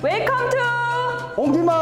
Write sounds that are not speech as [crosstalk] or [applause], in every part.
웰컴 투! 옹기만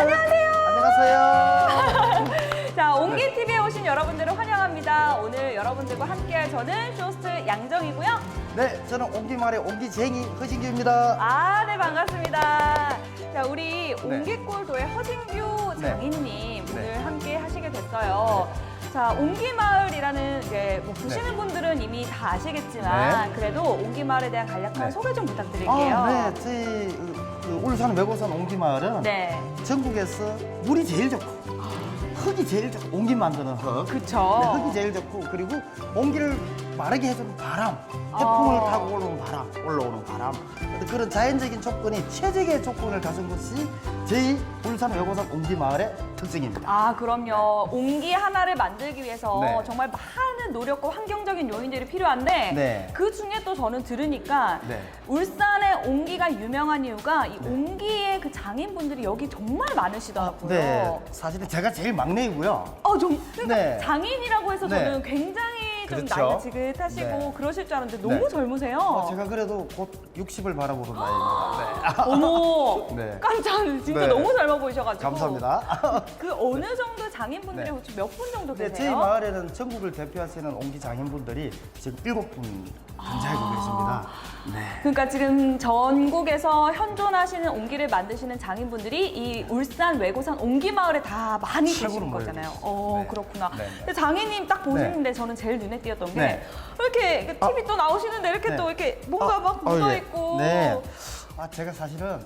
안녕하세요. 안녕하세요. [laughs] 자, 옹기 TV에 오신 여러분들을 환영합니다. 오늘 여러분들과 함께할 저는 쇼스트 양정이고요. 네, 저는 옹기말의 옹기쟁이 허진규입니다. 아, 네, 반갑습니다. 자, 우리 옹기골도의 허진규 네. 장인님 오늘 네. 함께 하시게 됐어요. 자, 옹기마을이라는 게뭐 보시는 네. 분들은 이미 다 아시겠지만 그래도 옹기마을에 대한 간략한 네. 소개 좀 부탁드릴게요. 아, 네, 저희 그, 그 울산 외고산 옹기마을은 네. 전국에서 물이 제일 좋고 흙이 제일 좋고 옹기 만드는 흙. 그쵸. 네, 흙이 제일 좋고 그리고 옹기를 마르게 해주는 바람, 태풍을 아. 타고 올라오는 바람, 올라오는 바람. 그런 자연적인 조건이 최적의 조건을 가진 것이 저희 울산 외고산 옹기 마을의 특징입니다. 아, 그럼요. 옹기 하나를 만들기 위해서 네. 정말 많은 노력과 환경적인 요인들이 필요한데 네. 그 중에 또 저는 들으니까 네. 울산의 옹기가 유명한 이유가 이 옹기의 그 장인분들이 여기 정말 많으시더라고요. 네, 사실은 제가 제일 막내이고요. 어, 좀 그러니까 네. 장인이라고 해서 네. 저는 굉장히 좀 그렇죠. 나이가 지긋하시고 네. 그러실 줄 알았는데 너무 네. 젊으세요. 어, 제가 그래도 곧 60을 바라보는 나이입니다. 어머, [laughs] 네. 깜짝 진짜 네. 너무 젊어 보이셔가지고. 감사합니다. [laughs] 그 어느 정도 장인분들이 네. 혹시 몇 분 정도 네, 계세요? 저희 마을에는 전국을 대표하시는 옹기 장인분들이 지금 일곱 분 존재하고 계십니다. 네. 그러니까 지금 전국에서 현존하시는 옹기를 만드시는 장인분들이 이 울산 외고산 옹기 마을에 다 많이 모여 거잖아요. 계시죠. 어 네. 그렇구나. 네, 네. 근데 장인님 딱 보시는데 저는 제일 눈에 띄었던 게 네. 이렇게 TV 또 나오시는데 이렇게 네. 또 이렇게 뭔가 아, 막 어, 묻어 예. 있고. 네. 아, 제가 사실은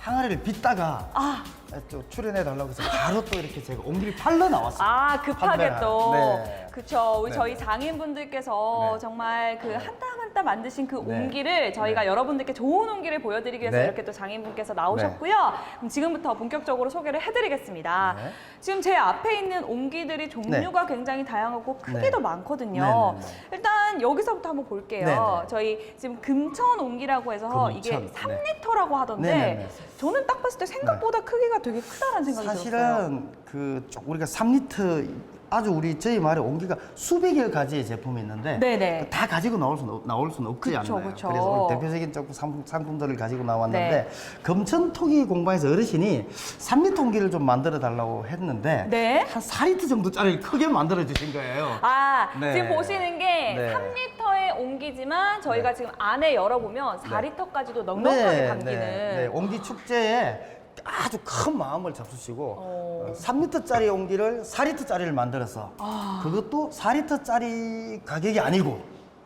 항아리를 빚다가 아, 또 출연해 달라고 해서 바로 또 이렇게 제가 옹기를 팔러 나왔어요. 아 급하게 또. 네. 우리 네. 저희 장인분들께서 네. 정말 그 한 땀 한 땀 만드신 그 네. 저희가 네. 여러분들께 좋은 옹기를 보여드리기 위해서 네. 이렇게 또 장인분께서 나오셨고요. 그럼 지금부터 본격적으로 소개를 해드리겠습니다. 네. 지금 제 앞에 있는 옹기들이 종류가 굉장히 다양하고 크기도 네. 많거든요. 네, 네, 네. 일단 여기서부터 한번 볼게요. 네, 네. 저희 지금 금천 옹기라고 해서 이게 금천, 네. 3리터라고 하던데 네, 네, 네. 저는 딱 봤을 때 생각보다 크기가 되게 크다라는 생각이 들었어요. 사실은 그 쪽- 우리가 3리터 아주 우리 저희 마을에 옹기가 수백여 가지의 제품이 있는데 네네. 다 가지고 나올 수는 없- 나올 수는 없지 그쵸, 않나요? 그쵸. 래서 오늘 대표적인 조금 상품, 상품들을 가지고 나왔는데 네. 금천토기 공방에서 어르신이 3리터 옹기를 좀 만들어 달라고 했는데 네. 한 4리터 정도짜리 크게 만들어 주신 거예요. 아, 네. 지금 보시는 게 네. 3리터의 옹기지만 저희가 지금 안에 열어보면 4리터까지도 넉넉하게 담기는. 네, 네. 옹기 축제에 아주 큰 마음을 잡수시고 어. 3리터짜리 옹기를 4리터짜리를 만들어서 아. 그것도 4리터짜리 가격이 아니고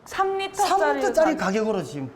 3리터짜리. 3리터짜리 가격으로 지금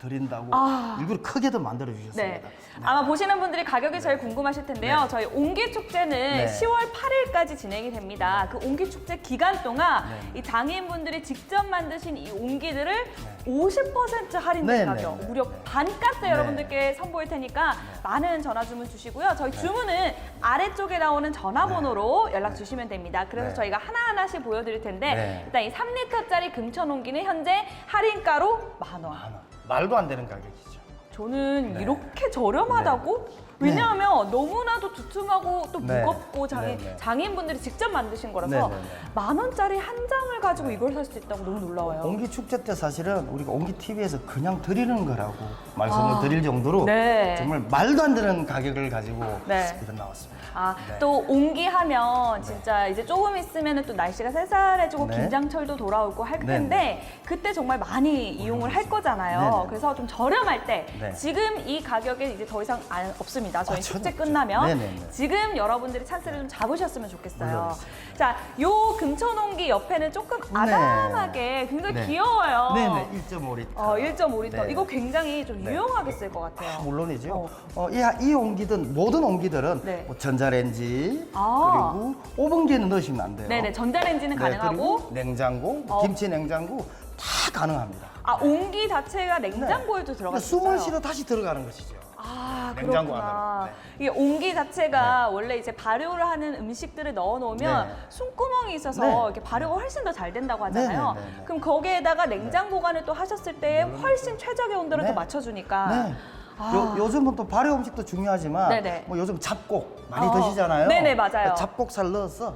드린다고 아. 일부러 크게 더 만들어 주셨습니다. 네. 아마 보시는 분들이 가격이 제일 궁금하실 텐데요. 네. 저희 옹기 축제는 네. 10월 8일까지 진행이 됩니다. 그 옹기 축제 기간 동안 네. 이 장인분들이 직접 만드신 이 옹기들을 50% 할인 된 네, 가격, 네, 네. 무려 반값에 네. 여러분들께 선보일 테니까 많은 전화 주문 주시고요. 저희 주문은 아래쪽에 나오는 전화번호로 연락 주시면 됩니다. 그래서 네. 저희가 하나하나씩 보여드릴 텐데 네. 일단 이 3리터짜리 금천 옹기는 현재 할인가로 만 원. 말도 안 되는 가격이죠. 저는 네. 이렇게 저렴하다고? 왜냐하면 너무나도 두툼하고 또 네. 무겁고 장인, 네, 네. 장인분들이 직접 만드신 거라서 네, 네, 네. 만 원짜리 한 장을 가지고 이걸 살 수 있다고 너무 놀라워요. 옹기 축제 때 사실은 우리가 옹기 TV에서 그냥 드리는 거라고 말씀을 아. 드릴 정도로 네. 정말 말도 안 되는 가격을 가지고 네. 이렇게 나왔습니다. 아, 네. 또 옹기 하면 진짜 이제 조금 있으면 또 날씨가 쌀쌀해지고 네. 김장철도 돌아오고 할 네, 텐데 그때 정말 많이 이용을 할 거잖아요. 네, 네. 그래서 좀 저렴할 때 네. 지금 이 가격에 이제 더 이상 안, 없습니다. 저희 아, 축제. 끝나면 네, 네, 네. 지금 여러분들이 찬스를 좀 잡으셨으면 좋겠어요. 자, 요 금천옹기 옆에는 조금 아담하게 굉장히 네. 귀여워요. 네네 1.5리터. 어, 1.5리터. 네. 이거 굉장히 좀 네. 유용하게 쓸 것 같아요. 아, 물론이죠. 어. 어. 이, 이 옹기든 모든 옹기들은 네. 뭐 전자레인지 아. 그리고 오븐기에는 넣으시면 안 돼요. 네네, 전자레인지는 네, 가능하고 냉장고, 어. 김치 냉장고 다 가능합니다. 아, 옹기 자체가 냉장고에도 들어가 그러니까 있어요. 숨을 쉬러 다시 들어가는 것이죠. 아, 냉장고 그렇구나. 안으로. 이게 옹기 자체가 원래 이제 발효를 하는 음식들을 넣어 놓으면 네. 숨구멍이 있어서 네. 이렇게 발효가 훨씬 더 잘 된다고 하잖아요. 네, 네, 네, 네. 그럼 거기에다가 냉장 보관을 또 하셨을 때 훨씬 최적의 온도를 네. 또 맞춰 주니까. 네. 아. 요, 요즘은 또 발효 음식도 중요하지만 네네. 뭐 요즘 잡곡 많이 어. 드시잖아요. 네네, 맞아요. 잡곡 살 넣어서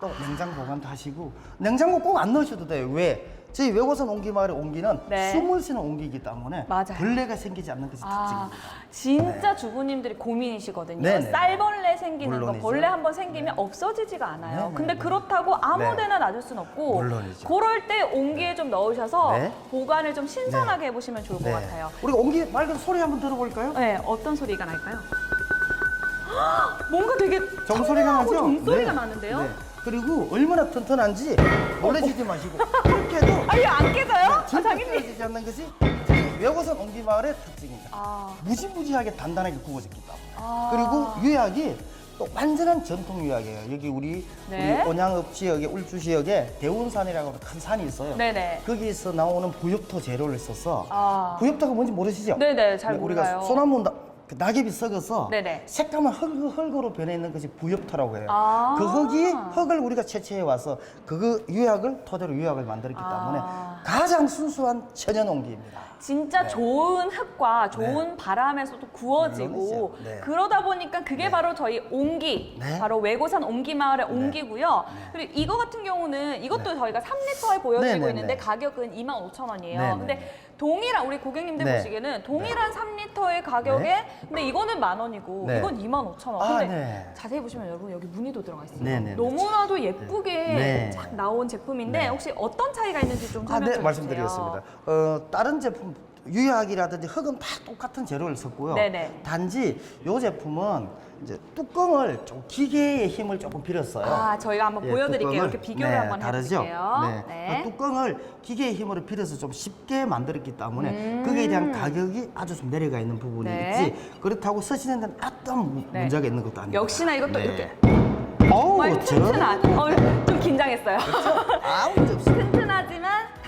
또 냉장 보관도 하시고 냉장고 꼭 안 넣으셔도 돼요. 왜? 저희 외고산 옹기 마을의 옹기는 네. 숨을 쉬는 옹기이기 때문에 맞아요. 벌레가 생기지 않는 것이 아, 특징입니다. 진짜 주부님들이 고민이시거든요. 네. 네네. 쌀벌레 생기는 거, 물론이죠. 벌레 한번 생기면 없어지지가 않아요. 네네. 근데 그렇다고 아무데나 놔둘 순 없고, 물론이죠. 그럴 때 온기에 좀 넣으셔서 네. 보관을 좀 신선하게 해보시면 좋을 네. 것 같아요. 우리가 옹기 맑은 소리 한번 들어볼까요? 네, 어떤 소리가 날까요? 헉, [gasps] 뭔가 되게 청량하고 나죠? 종소리가 네. 나는데요? 네. 그리고 얼마나 튼튼한지 놀라시지 마시고 이렇게 아, 이거 안 깨져요? 아, 자기님. 깨지지 않는 것이 외고산 옹기마을의 특징입니다. 아, 무지무지하게 단단하게 구워졌기 때문에. 아. 그리고 유약이 또 완전한 전통 유약이에요. 여기 우리, 네. 우리 온양읍 지역에 울주 지역에 대운산이라고 하는 큰 산이 있어요. 네네. 거기서 나오는 부엽토 재료를 써서 아. 부엽토가 뭔지 모르시죠? 네네, 잘 우리가 몰라요. 소나무 나, 그 낙엽이 썩어서 네네. 색감은 흙, 흙으로 변해 있는 것이 부엽토라고 해요. 아. 그 흙이 흙을 우리가 채취해 와서 그 유약을 토대로 유약을 만들었기 때문에 아. 가장 순수한 천연 옹기입니다. 진짜 좋은 흙과 좋은 바람에서도 구워지고 물론이죠. 네. 그러다 보니까 그게 바로 저희 옹기, 네. 바로 외고산 옹기 마을의 옹기고요. 그리고 이거 같은 경우는 이것도 저희가 3리터에 보여드리고 네, 네, 있는데 네. 가격은 25,000원이에요. 네, 네, 근데 네. 동일한 우리 고객님들 네. 보시기에는 동일한 3리터의 가격에 네. 근데 이거는 만 원이고 네. 이건 25,000원. 아, 근데 네. 자세히 보시면 여러분 여기 무늬도 들어가 있어요. 네, 네, 네. 너무나도 예쁘게 네. 쫙 나온 제품인데 네. 혹시 어떤 차이가 있는지 좀 아, 설명 네, 좀 말씀드리겠습니다. 해주세요. 어, 다른 제품 유약이라든지 흙은 다 똑같은 재료를 썼고요. 네네. 단지 이 제품은 이제 뚜껑을 좀 기계의 힘을 조금 빌었어요. 아, 저희가 한번 예, 보여드릴게요. 이렇게 비교를 네, 한번 다르죠? 해볼게요. 네. 네. 그 뚜껑을 기계의 힘으로 빌어서 좀 쉽게 만들었기 때문에 음. 그에 대한 가격이 아주 좀 내려가 있는 부분이 네. 있지 그렇다고 쓰시는 데는 어떤 무- 네. 문제가 있는 것도 아니고 역시나 이것도 이렇게 어우 튼튼한. 어, 좀 긴장했어요. 아우 없어 튼튼하지만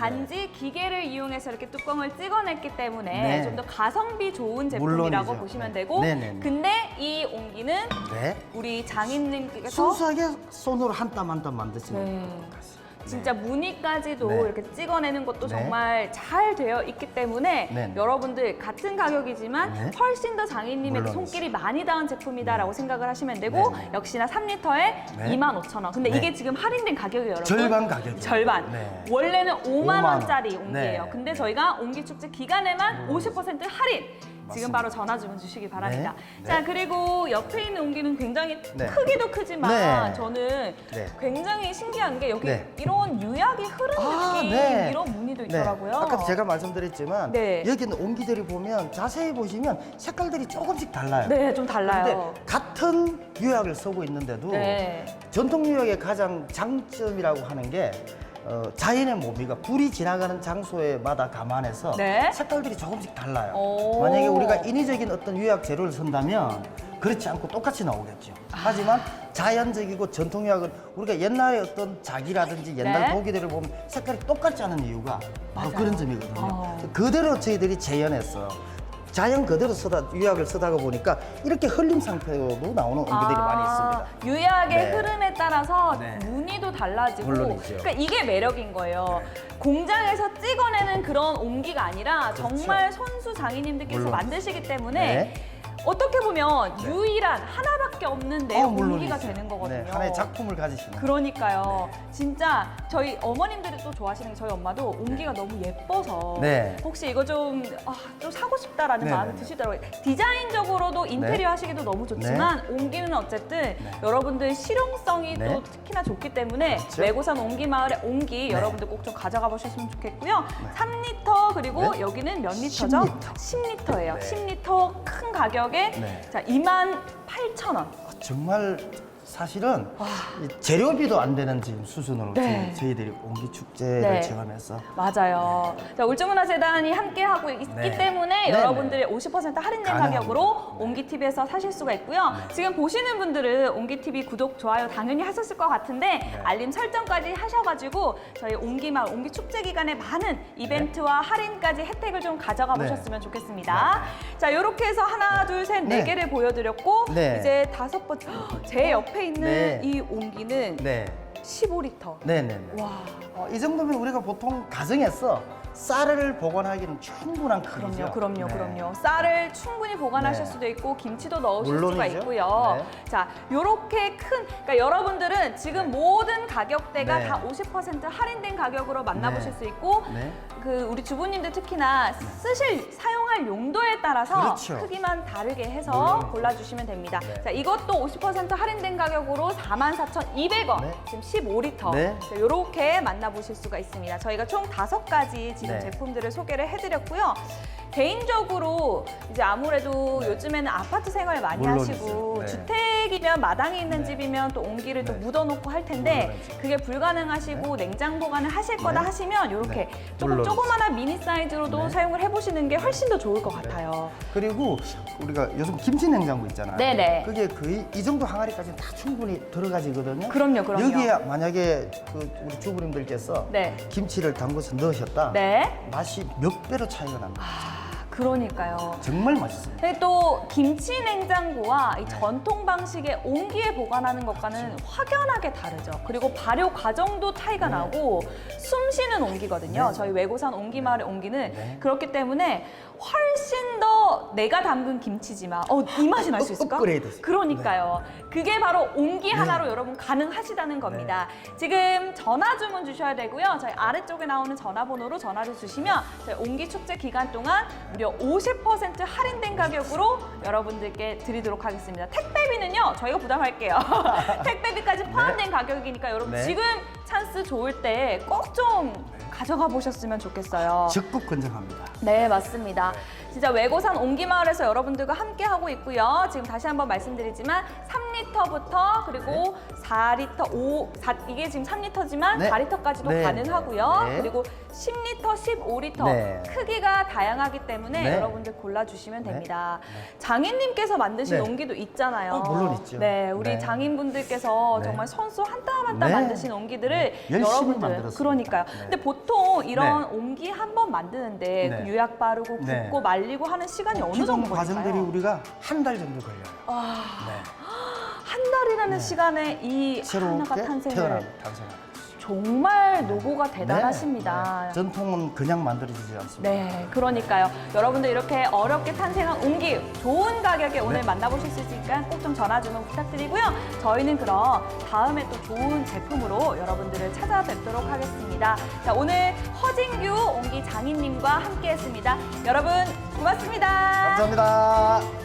단지 기계를 이용해서 이렇게 뚜껑을 찍어냈기 때문에 네. 좀 더 가성비 좋은 제품이라고 물론이죠. 보시면 네. 되고 네네네. 근데 이 옹기는 네. 우리 장인님께서 순수하게 손으로 한 땀 한 땀 만드시는 네. 것 진짜 무늬까지도 네. 이렇게 찍어내는 것도 네. 정말 잘 되어 있기 때문에 네, 네. 여러분들 같은 가격이지만 네. 훨씬 더 장인님의 물론이죠. 손길이 많이 닿은 제품이다라고 생각을 하시면 되고 네, 네. 역시나 3리터에 네. 25,000원. 근데 네. 이게 지금 할인된 가격이 여러분 절반 가격이에요. 절반. 네. 원래는 5만 5만 원. 원짜리 옹기예요. 네. 근데 저희가 옹기 축제 기간에만 50% 할인. 지금. 바로 전화 주문 주시기 바랍니다. 네. 자 네. 그리고 옆에 있는 옹기는 굉장히 네. 크기도 크지만 네. 저는 네. 굉장히 신기한 게 여기 네. 이런 유약이 흐르는 아, 느낌 네. 이런 무늬도 네. 있더라고요. 아까 제가 말씀드렸지만 네. 여기는 옹기들이 보면 자세히 보시면 색깔들이 조금씩 달라요. 네, 좀 달라요. 근데 같은 유약을 쓰고 있는데도 네. 전통 유약의 가장 장점이라고 하는 게 어, 자연의 모비가 불이 지나가는 장소에마다 감안해서 네. 색깔들이 조금씩 달라요. 오. 만약에 우리가 인위적인 어떤 유약 재료를 쓴다면 그렇지 않고 똑같이 나오겠죠. 아. 하지만 자연적이고 전통 유약은 우리가 옛날에 어떤 자기라든지 옛날 네. 도기들을 보면 색깔이 똑같지 않은 이유가 바로 맞아요. 그런 점이거든요. 어. 그대로 저희들이 재현했어. 자연 그대로 쓰다 유약을 쓰다가 보니까 이렇게 흘림 상태로도 나오는 옹기들이 많이 있습니다. 유약의 네. 흐름에 따라서 네. 무늬도 달라지고 물론이죠. 네. 그러니까 이게 매력인 거예요. 공장에서 찍어내는 그런 옹기가 아니라 정말 손수 장인님들께서 그렇죠. 물론. 만드시기 때문에 네. 어떻게 보면 유일한 하나밖에 없는 내 어, 물론이죠. 되는 거거든요. 네, 하나의 작품을 가지시는. 그러니까요. 진짜 저희 어머님들이 또 좋아하시는 게 저희 엄마도 옹기가 너무 예뻐서 네. 혹시 이거 좀, 아, 좀 사고 싶다라는 네, 마음이 네, 네. 드시더라고요. 디자인적으로도 인테리어 네. 하시기도 너무 좋지만 옹기는 어쨌든 여러분들 실용성이 네. 또 특히나 좋기 때문에 그렇죠. 외고산 옹기 마을의 옹기 네. 여러분들 꼭 좀 가져가 보셨으면 좋겠고요. 3리터 그리고 네. 여기는 몇 리터죠? 10리터. 10리터예요. 네. 10리터 큰 가격에 네. 자 2만 8천 원. 정말 사실은 이 재료비도 안 되는 지금 수준으로 네. 저희, 들이 옹기 축제를 네. 체험해서 맞아요. 자, 울주문화재단이 함께하고 있기 네. 때문에 네, 여러분들이 50% 할인된 가능합니다. 가격으로 옹기TV에서 사실 수가 있고요. 지금 보시는 분들은 옹기TV 구독, 좋아요 당연히 하셨을 것 같은데 네. 알림 설정까지 하셔가지고 저희 옹기마을, 옹기축제 기간에 많은 이벤트와 할인까지 혜택을 좀 가져가 네. 보셨으면 좋겠습니다. 자, 이렇게 해서 하나, 둘, 셋, 네 네. 개를 보여드렸고 네. 이제 다섯 번째, 헉, 제 옆에 있는 네. 이 옹기는 네. 15리터. 네네네. 와. 어, 이 정도면 우리가 보통 가정에서 쌀을 보관하기는 충분한 크기죠. 그럼요, 그럼요, 네. 그럼요. 쌀을 충분히 보관하실 네. 수도 있고 김치도 넣으실 수가 물론이죠. 있고요. 네. 자, 요렇게 큰, 그러니까 여러분들은 지금 모든 가격대가 네. 다 50% 할인된 가격으로 만나보실 네. 수 있고, 네. 그 우리 주부님들 특히나 쓰실 사용 할 용도에 따라서 그렇죠. 크기만 다르게 해서 물론이죠. 골라주시면 됩니다. 네. 자, 이것도 50% 할인된 가격으로 44,200원, 네. 지금 15리터. 네. 이렇게 만나보실 수가 있습니다. 저희가 총 다섯 가지 지금 네. 제품들을 소개를 해드렸고요. 개인적으로 이제 아무래도 네. 요즘에는 아파트 생활 많이 물론이죠. 하시고 네. 주택이면 마당에 있는 네. 집이면 또 온기를 또 네. 묻어놓고 할 텐데 물론이죠. 그게 불가능하시고 냉장 보관을 하실 거다 네. 하시면 이렇게 네. 조금 물론이죠. 조그마한 미니 사이즈로도 네. 사용을 해보시는 게 훨씬 더 좋을 것 같아요. 그리고 우리가 요즘 김치 냉장고 있잖아요. 네네. 그게 거의 이 정도 항아리까지는 다 충분히 들어가지거든요. 그럼요, 그럼요. 여기에 만약에 그 우리 주부님들께서 네. 김치를 담궈서 넣으셨다. 네. 맛이 몇 배로 차이가 납니다. 아, 그러니까요. 정말 맛있어요. 근데 또 김치 냉장고와 이 네. 전통 방식의 온기에 보관하는 것과는 확연하게 다르죠. 그리고 발효 과정도 차이가 네. 나고 숨 쉬는 온기거든요. 네. 저희 외고산 온기마을의 온기는 네. 그렇기 때문에 훨씬 더 내가 담근 김치지만 어, 이 맛이 날 수 있을까? 업그레이드죠. 그러니까요. 그게 바로 온기 네. 하나로 여러분 가능하시다는 겁니다. 지금 전화 주문 주셔야 되고요. 저희 아래쪽에 나오는 전화번호로 전화를 주시면 저희 온기 축제 기간 동안 무려 50% 할인된 가격으로 여러분들께 드리도록 하겠습니다. 택배비는요, 저희가 부담할게요. [laughs] 택배비까지 포함된 가격이니까 여러분 네. 지금 찬스 좋을 때 꼭 좀 가져가 보셨으면 좋겠어요. 적극 권장합니다. 네, 맞습니다. 진짜 외고산 옹기마을에서 여러분들과 함께 하고 있고요. 지금 다시 한번 말씀드리지만 3 리터부터 그리고 4리터, 5, 4, 이게 지금 3리터지만 네. 4리터까지도 네. 가능하고요. 네. 그리고 10리터, 15리터 네. 크기가 다양하기 때문에 네. 여러분들 골라주시면 네. 됩니다. 장인님께서 만드신 네. 옹기도 있잖아요. 어, 물론 있죠. 네, 우리 네. 장인분들께서 네. 정말 손수 한 땀 한땀 네. 만드신 옹기들을 네. 여러분들 만들었습니다. 그러니까요. 네. 근데 보통 이런 옹기 한 번 만드는데 네. 그 유약 바르고 굽고 네. 말리고 하는 시간이 어느 기본 정도 과정들이? 우리가 한 달 정도 걸려요. 아, 네. 한 달이라는 네. 시간에 이 새롭게 하나가 탄생을 태어나 탄생합니다. 정말 노고가 대단하십니다. 네. 네. 전통은 그냥 만들어지지 않습니다. 네, 그러니까요. 여러분들 이렇게 어렵게 탄생한 옹기 좋은 가격에 오늘 네. 만나보실 수 있으니까 꼭 좀 전화 주문 부탁드리고요. 저희는 그럼 다음에 또 좋은 제품으로 여러분들을 찾아뵙도록 하겠습니다. 자, 오늘 허진규 옹기 장인님과 함께했습니다. 여러분 고맙습니다. 감사합니다.